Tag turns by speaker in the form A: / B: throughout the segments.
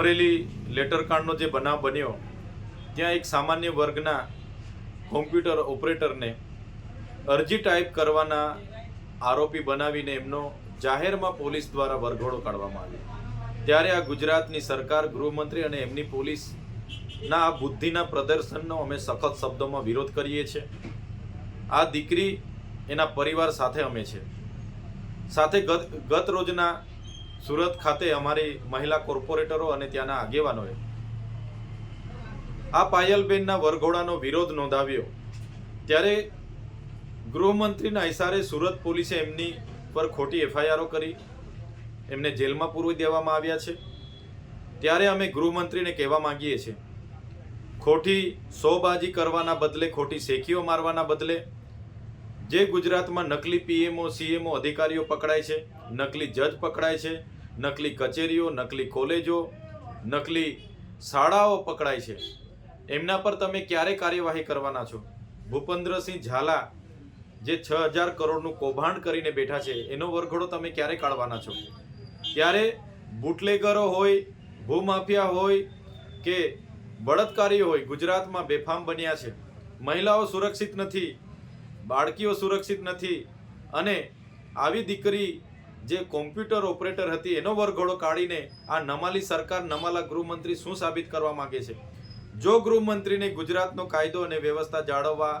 A: અમરેલી લેટરકાંડનો જે બનાવ બન્યો, ત્યાં એક સામાન્ય વર્ગના કોમ્પ્યુટર ઓપરેટરને અરજી ટાઈપ કરવાના આરોપી બનાવીને એમનો જાહેરમાં પોલીસ દ્વારા વરઘોડો કાઢવામાં આવ્યો. ત્યારે આ ગુજરાતની સરકાર, ગૃહમંત્રી અને એમની પોલીસના આ બુદ્ધિના પ્રદર્શનનો અમે સખત શબ્દોમાં વિરોધ કરીએ છીએ. આ દીકરી એના પરિવાર સાથે અમે છે. સાથે ગત ગત રોજના સુરત ખાતે અમારી મહિલા કોર્પોરેટરો અને ત્યાંના આગેવાનોએ આ પાયલબેનના વરઘોડાનો વિરોધ નોંધાવ્યો. ત્યારે ગૃહમંત્રીના ઇશારે સુરત પોલીસે એમની પર ખોટી એફઆઈઆરો કરી, એમને જેલમાં પૂરવી દેવામાં આવ્યા છે. ત્યારે અમે ગૃહમંત્રીને કહેવા માંગીએ છીએ, ખોટી સોબાજી કરવાના બદલે, ખોટી શેખીઓ મારવાના બદલે, જે ગુજરાતમાં નકલી પીએમઓ, સીએમઓ અધિકારીઓ પકડાય છે, નકલી જજ પકડાય છે નકલી કચેરીઓ, નકલી કોલેજો, નકલી શાળાઓ પકડાય છે. એમના પર તમે ક્યારે કાર્યવાહી કરવાના છો? ભૂપેન્દ્રસિંહ ઝાલા જે છ હજાર કરોડનું કૌભાંડ કરીને બેઠા છે, એનો વરઘોડો તમે ક્યારે કાઢવાના છો? ત્યારે બુટલેગરો હોય, ભૂમાફિયા હોય કે બળાત્કારીઓ હોય, ગુજરાતમાં બેફામ બન્યા છે. મહિલાઓ સુરક્ષિત નથી, બાળકીઓ સુરક્ષિત નથી અને આવી દીકરી જે કોમ્પ્યુટર ઓપરેટર હતી, એનો વરઘોડો કાઢીને આ નમાલી સરકાર, નમાલા ગૃહમંત્રી શું સાબિત કરવા માંગે છે? જો ગૃહમંત્રીને ગુજરાતનો કાયદો અને વ્યવસ્થા જાળવવા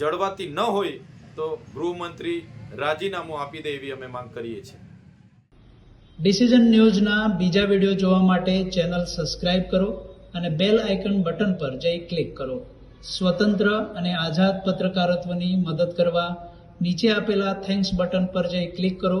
A: જળવાતી ન હોય, તો ગૃહમંત્રી રાજીનામું આપી દે એવી અમે માંગ કરીએ છીએ.
B: ડિસિઝન ન્યૂઝના બીજા વીડિયો જોવા માટે ચેનલ સબસ્ક્રાઇબ કરો અને બેલ આઇકન બટન પર જઈ ક્લિક કરો. સ્વતંત્ર અને આઝાદ પત્રકારત્વની મદદ કરવા નીચે આપેલા થેન્ક્સ બટન પર જઈ ક્લિક કરો